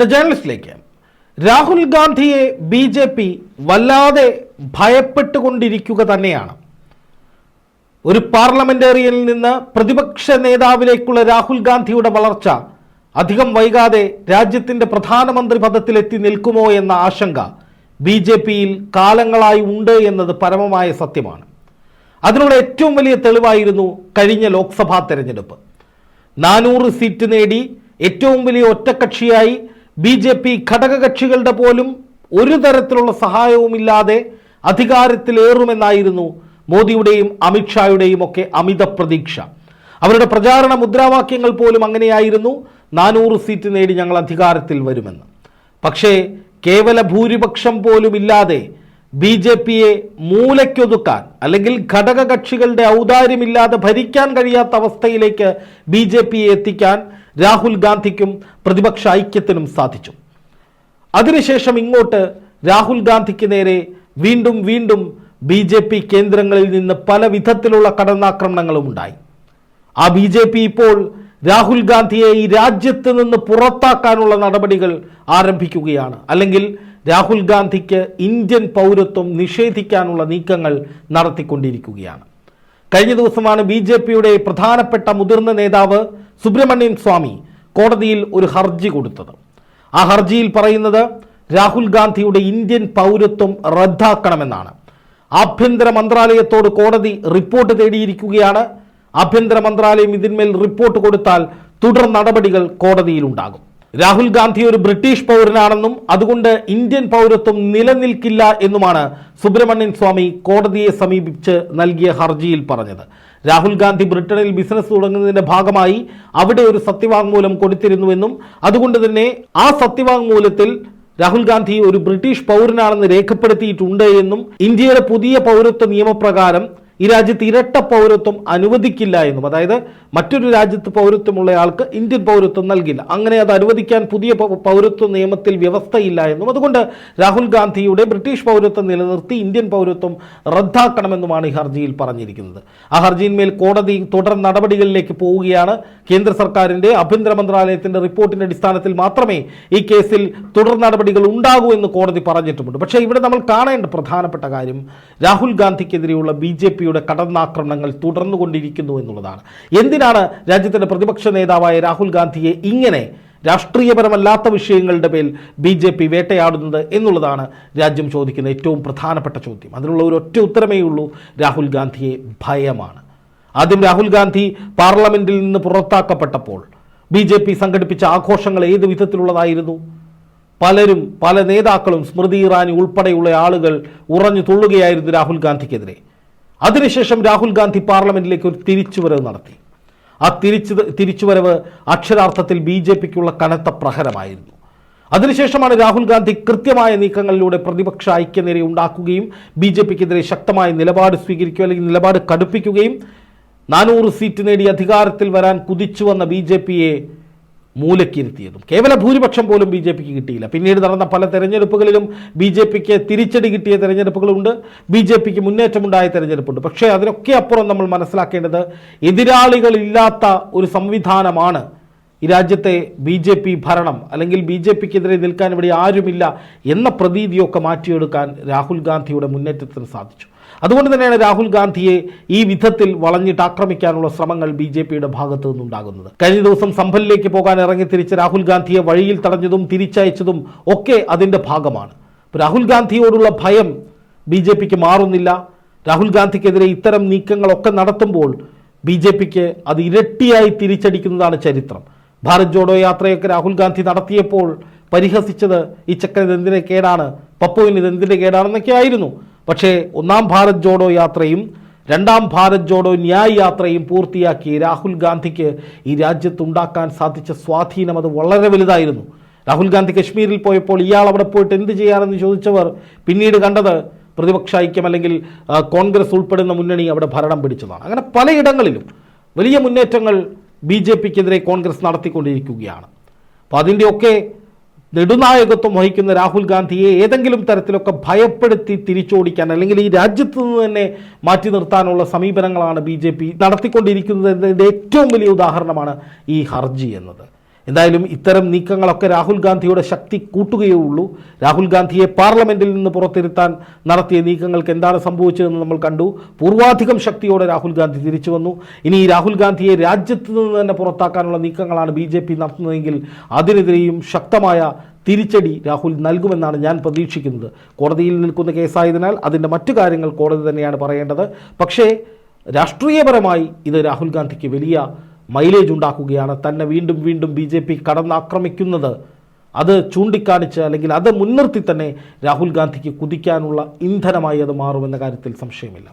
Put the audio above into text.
The ജേർണലിസ്റ്റിലേക്ക് Rahul ഗാന്ധിയെ B J P വല്ലാതെ ഭയപ്പെട്ടുകൊണ്ടിരിക്കുക തന്നെയാണ്. ഒരു പാർലമെന്റേറിയനിൽ നിന്ന് പ്രതിപക്ഷ നേതാവിലേക്കുള്ള രാഹുൽ ഗാന്ധിയുടെ വളർച്ച അധികം വൈകാതെ രാജ്യത്തിന്റെ പ്രധാനമന്ത്രി പദത്തിലെത്തി നിൽക്കുമോ എന്ന ആശങ്ക ബി ജെ പിയിൽ കാലങ്ങളായി ഉണ്ട് എന്നത് പരമമായ സത്യമാണ്. അതിനുള്ള ഏറ്റവും വലിയ തെളിവായിരുന്നു കഴിഞ്ഞ ലോക്സഭാ തെരഞ്ഞെടുപ്പ്. നാനൂറ് സീറ്റ് നേടി ഏറ്റവും വലിയ ഒറ്റക്കക്ഷിയായി ബി ജെ പി ഘടകകക്ഷികളുടെ പോലും ഒരു തരത്തിലുള്ള സഹായവുമില്ലാതെ അധികാരത്തിലേറുമെന്നായിരുന്നു മോദിയുടെയും അമിത്ഷായുടെയും ഒക്കെ അമിത പ്രതീക്ഷ. അവരുടെ പ്രചാരണ മുദ്രാവാക്യങ്ങൾ പോലും അങ്ങനെയായിരുന്നു. നാനൂറ് സീറ്റ് നേടി ഞങ്ങൾ അധികാരത്തിൽ വരുമെന്ന്. പക്ഷേ കേവല ഭൂരിപക്ഷം പോലും ഇല്ലാതെ ബി ജെ പിയെ മൂലയ്ക്കൊതുക്കാൻ അല്ലെങ്കിൽ ഘടകകക്ഷികളുടെ ഔദാര്യമില്ലാതെ ഭരിക്കാൻ കഴിയാത്ത അവസ്ഥയിലേക്ക് ബി ജെ പിയെ എത്തിക്കാൻ രാഹുൽ ഗാന്ധിക്കും പ്രതിപക്ഷ ഐക്യത്തിനും സാധിച്ചു. അതിനുശേഷം ഇങ്ങോട്ട് രാഹുൽ ഗാന്ധിക്ക് നേരെ വീണ്ടും വീണ്ടും ബി ജെ പി കേന്ദ്രങ്ങളിൽ നിന്ന് പല വിധത്തിലുള്ള കടന്നാക്രമണങ്ങളും ഉണ്ടായി. ആ ബി ജെ പി ഇപ്പോൾ രാഹുൽ ഗാന്ധിയെ ഈ രാജ്യത്ത് നിന്ന് പുറത്താക്കാനുള്ള നടപടികൾ ആരംഭിക്കുകയാണ്. അല്ലെങ്കിൽ രാഹുൽ ഗാന്ധിക്ക് ഇന്ത്യൻ പൗരത്വം നിഷേധിക്കാനുള്ള നീക്കങ്ങൾ നടത്തിക്കൊണ്ടിരിക്കുകയാണ്. കഴിഞ്ഞ ദിവസമാണ് ബി ജെ പിയുടെ പ്രധാനപ്പെട്ട മുതിർന്ന നേതാവ് സുബ്രഹ്മണ്യൻ സ്വാമി കോടതിയിൽ ഒരു ഹർജി കൊടുത്തത്. ആ ഹർജിയിൽ പറയുന്നത് രാഹുൽ ഗാന്ധിയുടെ ഇന്ത്യൻ പൗരത്വം റദ്ദാക്കണമെന്നാണ്. ആഭ്യന്തര മന്ത്രാലയത്തോട് കോടതി റിപ്പോർട്ട് തേടിയിരിക്കുകയാണ്. ആഭ്യന്തര മന്ത്രാലയം ഇതിന്മേൽ റിപ്പോർട്ട് കൊടുത്താൽ തുടർ നടപടികൾ കോടതിയിലുണ്ടാകും. രാഹുൽ ഗാന്ധി ഒരു ബ്രിട്ടീഷ് പൗരനാണെന്നും അതുകൊണ്ട് ഇന്ത്യൻ പൗരത്വം നിലനിൽക്കില്ല എന്നുമാണ് സുബ്രഹ്മണ്യൻ സ്വാമി കോടതിയെ സമീപിച്ച് നൽകിയ ഹർജിയിൽ പറഞ്ഞത്. രാഹുൽ ഗാന്ധി ബ്രിട്ടനിൽ ബിസിനസ് തുടങ്ങുന്നതിന്റെ ഭാഗമായി അവിടെ ഒരു സത്യവാങ്മൂലം കൊടുത്തിരുന്നുവെന്നും അതുകൊണ്ട് തന്നെ ആ സത്യവാങ്മൂലത്തിൽ രാഹുൽ ഗാന്ധി ഒരു ബ്രിട്ടീഷ് പൗരനാണെന്ന് രേഖപ്പെടുത്തിയിട്ടുണ്ട് എന്നും ഇന്ത്യയുടെ പുതിയ പൗരത്വ നിയമപ്രകാരം ഈ രാജ്യത്ത് ഇരട്ട പൗരത്വം അനുവദിക്കില്ല എന്നും അതായത് മറ്റൊരു രാജ്യത്ത് പൗരത്വമുള്ള ആൾക്ക് ഇന്ത്യൻ പൗരത്വം നൽകില്ല. അങ്ങനെ അത് അനുവദിക്കാൻ പുതിയ പൗ- പൗരത്വ നിയമത്തിൽ വ്യവസ്ഥയില്ല എന്നും. അതുകൊണ്ട് രാഹുൽ ഗാന്ധിയുടെ ബ്രിട്ടീഷ് പൗരത്വം നിലനിർത്തി ഇന്ത്യൻ പൗരത്വം റദ്ദാക്കണമെന്നുമാണ് ഈ ഹർജിയിൽ പറഞ്ഞിരിക്കുന്നത്. ആ ഹർജിയിന്മേൽ കോടതി തുടർ നടപടികളിലേക്ക് പോവുകയാണ്. കേന്ദ്ര സർക്കാരിന്റെ ആഭ്യന്തര മന്ത്രാലയത്തിന്റെ റിപ്പോർട്ടിന്റെ അടിസ്ഥാനത്തിൽ മാത്രമേ ഈ കേസിൽ തുടർ നടപടികൾ ഉണ്ടാകൂ എന്ന് കോടതി പറഞ്ഞിട്ടുമുണ്ട്. പക്ഷേ ഇവിടെ നമ്മൾ കാണേണ്ട പ്രധാനപ്പെട്ട കാര്യം രാഹുൽ ഗാന്ധിക്കെതിരെയുള്ള ബി ജെ പിയുടെ കടന്നാക്രമണങ്ങൾ തുടർന്നുകൊണ്ടിരിക്കുന്നു എന്നുള്ളതാണ്. എന്തിനാണ് രാജ്യത്തിന്റെ പ്രതിപക്ഷ നേതാവായ രാഹുൽ ഗാന്ധിയെ ഇങ്ങനെ രാഷ്ട്രീയപരമല്ലാത്ത വിഷയങ്ങളുടെ പേരിൽ ബി ജെ പി വേട്ടയാടുന്നത് എന്നുള്ളതാണ് രാജ്യം ചോദിക്കുന്ന ഏറ്റവും പ്രധാനപ്പെട്ട ചോദ്യം. അതിനുള്ള ഒരു ഒറ്റ ഉത്തരമേ ഉള്ളൂ രാഹുൽ ഗാന്ധിയെ ഭയമാണ്. ആദ്യം രാഹുൽ ഗാന്ധി പാർലമെന്റിൽ നിന്ന് പുറത്താക്കപ്പെട്ടപ്പോൾ ബി ജെ പി സംഘടിപ്പിച്ച ആഘോഷങ്ങൾ ഏത് വിധത്തിലുള്ളതായിരുന്നു? പലരും പല നേതാക്കളും സ്മൃതി ഇറാനി ഉൾപ്പെടെയുള്ള ആളുകൾ ഉറഞ്ഞു തുള്ളുകയായിരുന്നു രാഹുൽ ഗാന്ധിക്കെതിരെ. അതിനുശേഷം രാഹുൽ ഗാന്ധി പാർലമെന്റിലേക്ക് ഒരു തിരിച്ചുവരവ് നടത്തി. ആ തിരിച്ചു തിരിച്ചുവരവ് അക്ഷരാർത്ഥത്തിൽ ബി ജെ പിക്കുള്ള കനത്ത പ്രഹരമായിരുന്നു. അതിനുശേഷമാണ് രാഹുൽ ഗാന്ധി കൃത്യമായ നീക്കങ്ങളിലൂടെ പ്രതിപക്ഷ ഐക്യനിര ഉണ്ടാക്കുകയും ബി ജെ പിക്കെതിരെ ശക്തമായ നിലപാട് സ്വീകരിക്കുകയും അല്ലെങ്കിൽ നിലപാട് കടുപ്പിക്കുകയും നാനൂറ് സീറ്റ് നേടി അധികാരത്തിൽ വരാൻ കുതിച്ചു വന്ന ബി ജെ പിയെ മൂലക്കിരുത്തിയതും. കേവല ഭൂരിപക്ഷം പോലും ബി ജെ പിക്ക് കിട്ടിയില്ല. പിന്നീട് നടന്ന പല തെരഞ്ഞെടുപ്പുകളിലും ബി ജെ പിക്ക് തിരിച്ചടി കിട്ടിയ തെരഞ്ഞെടുപ്പുകളുണ്ട്. ബി ജെ പിക്ക് മുന്നേറ്റമുണ്ടായ തെരഞ്ഞെടുപ്പുണ്ട്. പക്ഷേ അതിനൊക്കെ അപ്പുറം നമ്മൾ മനസ്സിലാക്കേണ്ടത് എതിരാളികളില്ലാത്ത ഒരു സംവിധാനമാണ് ഈ രാജ്യത്തെ ബി ജെ പി ഭരണം. അല്ലെങ്കിൽ ബി ജെ പിക്കെതിരെ നിൽക്കാൻ ഇവിടെ ആരുമില്ല എന്ന പ്രതീതിയൊക്കെ മാറ്റിയെടുക്കാൻ രാഹുൽ ഗാന്ധിയുടെ മുന്നേറ്റത്തിന് സാധിച്ചു. അതുകൊണ്ട് തന്നെയാണ് രാഹുൽ ഗാന്ധിയെ ഈ വിധത്തിൽ വളഞ്ഞിട്ട് ആക്രമിക്കാനുള്ള ശ്രമങ്ങൾ ബി ജെ പിയുടെ ഭാഗത്തു നിന്നുണ്ടാകുന്നത്. കഴിഞ്ഞ ദിവസം സംഭലിലേക്ക് പോകാൻ ഇറങ്ങി തിരിച്ച് രാഹുൽ ഗാന്ധിയെ വഴിയിൽ തടഞ്ഞതും തിരിച്ചയച്ചതും ഒക്കെ അതിന്റെ ഭാഗമാണ്. രാഹുൽ ഗാന്ധിയോടുള്ള ഭയം ബി ജെ പിക്ക് മാറുന്നില്ല. രാഹുൽ ഗാന്ധിക്കെതിരെ ഇത്തരം നീക്കങ്ങളൊക്കെ നടത്തുമ്പോൾ ബി ജെ പിക്ക് അത് ഇരട്ടിയായി തിരിച്ചടിക്കുന്നതാണ് ചരിത്രം. ഭാരത് ജോഡോ യാത്രയൊക്കെ രാഹുൽ ഗാന്ധി നടത്തിയപ്പോൾ പരിഹസിച്ചത് ഈ ചക്കൻ ഇതെന്തിനെ കേടാണ് പപ്പുവിന് ഇതെന്തിന്റെ കേടാണെന്നൊക്കെ ആയിരുന്നു. പക്ഷേ ഒന്നാം ഭാരത് ജോഡോ യാത്രയും രണ്ടാം ഭാരത് ജോഡോ ന്യായ് യാത്രയും പൂർത്തിയാക്കി രാഹുൽ ഗാന്ധിക്ക് ഈ രാജ്യത്തുണ്ടാക്കാൻ സാധിച്ച സ്വാധീനം അത് വളരെ വലുതായിരുന്നു. രാഹുൽ ഗാന്ധി കശ്മീരിൽ പോയപ്പോൾ ഇയാൾ അവിടെ പോയിട്ട് എന്ത് ചെയ്യാനെന്ന് ചോദിച്ചവർ പിന്നീട് കണ്ടത് പ്രതിപക്ഷ ഐക്യം അല്ലെങ്കിൽ കോൺഗ്രസ് ഉൾപ്പെടുന്ന മുന്നണി അവിടെ ഭരണം പിടിച്ചതാണ്. അങ്ങനെ പലയിടങ്ങളിലും വലിയ മുന്നേറ്റങ്ങൾ ബി ജെ പിക്കെതിരെ കോൺഗ്രസ് നടത്തിക്കൊണ്ടിരിക്കുകയാണ്. അപ്പോൾ അതിന്റെയൊക്കെ നെടുനായകത്വം വഹിക്കുന്ന രാഹുൽ ഗാന്ധിയെ ഏതെങ്കിലും തരത്തിലൊക്കെ ഭയപ്പെടുത്തി തിരിച്ചോടിക്കാൻ അല്ലെങ്കിൽ ഈ രാജ്യത്ത് നിന്ന് തന്നെ മാറ്റി നിർത്താനുള്ള സമീപനങ്ങളാണ് ബി ജെ പി നടത്തിക്കൊണ്ടിരിക്കുന്നത് എന്നതിന്റെ ഏറ്റവും വലിയ ഉദാഹരണമാണ് ഈ ഹർജി എന്നത്. എന്തായാലും ഇത്തരം നീക്കങ്ങളൊക്കെ രാഹുൽ ഗാന്ധിയുടെ ശക്തി കൂട്ടുകയേ ഉള്ളൂ. രാഹുൽ ഗാന്ധിയെ പാർലമെന്റിൽ നിന്ന് പുറത്തിരുത്താൻ നടത്തിയ നീക്കങ്ങൾക്ക് എന്താണ് സംഭവിച്ചതെന്ന് നമ്മൾ കണ്ടു. പൂർവാധികം ശക്തിയോടെ രാഹുൽ ഗാന്ധി തിരിച്ചു വന്നു. ഇനി രാഹുൽ ഗാന്ധിയെ രാജ്യത്ത് നിന്ന് തന്നെ പുറത്താക്കാനുള്ള നീക്കങ്ങളാണ് ബി ജെ പി നടത്തുന്നതെങ്കിൽ അതിനെതിരെയും ശക്തമായ തിരിച്ചടി രാഹുൽ നൽകുമെന്നാണ് ഞാൻ പ്രതീക്ഷിക്കുന്നത്. കോടതിയിൽ നിൽക്കുന്ന കേസായതിനാൽ അതിന്റെ മറ്റു കാര്യങ്ങൾ കോടതി തന്നെയാണ് പറയേണ്ടത്. പക്ഷേ രാഷ്ട്രീയപരമായി ഇത് രാഹുൽ ഗാന്ധിക്ക് വലിയ മൈലേജ് ഉണ്ടാക്കുകയാണ്. തന്നെ വീണ്ടും വീണ്ടും ബി ജെ പി കടന്നാക്രമിക്കുന്നത് അത് ചൂണ്ടിക്കാണിച്ച് അല്ലെങ്കിൽ അത് മുൻനിർത്തി തന്നെ രാഹുൽ ഗാന്ധിക്ക് കുതിക്കാനുള്ള ഇന്ധനമായി അത് മാറുമെന്ന കാര്യത്തിൽ സംശയമില്ല.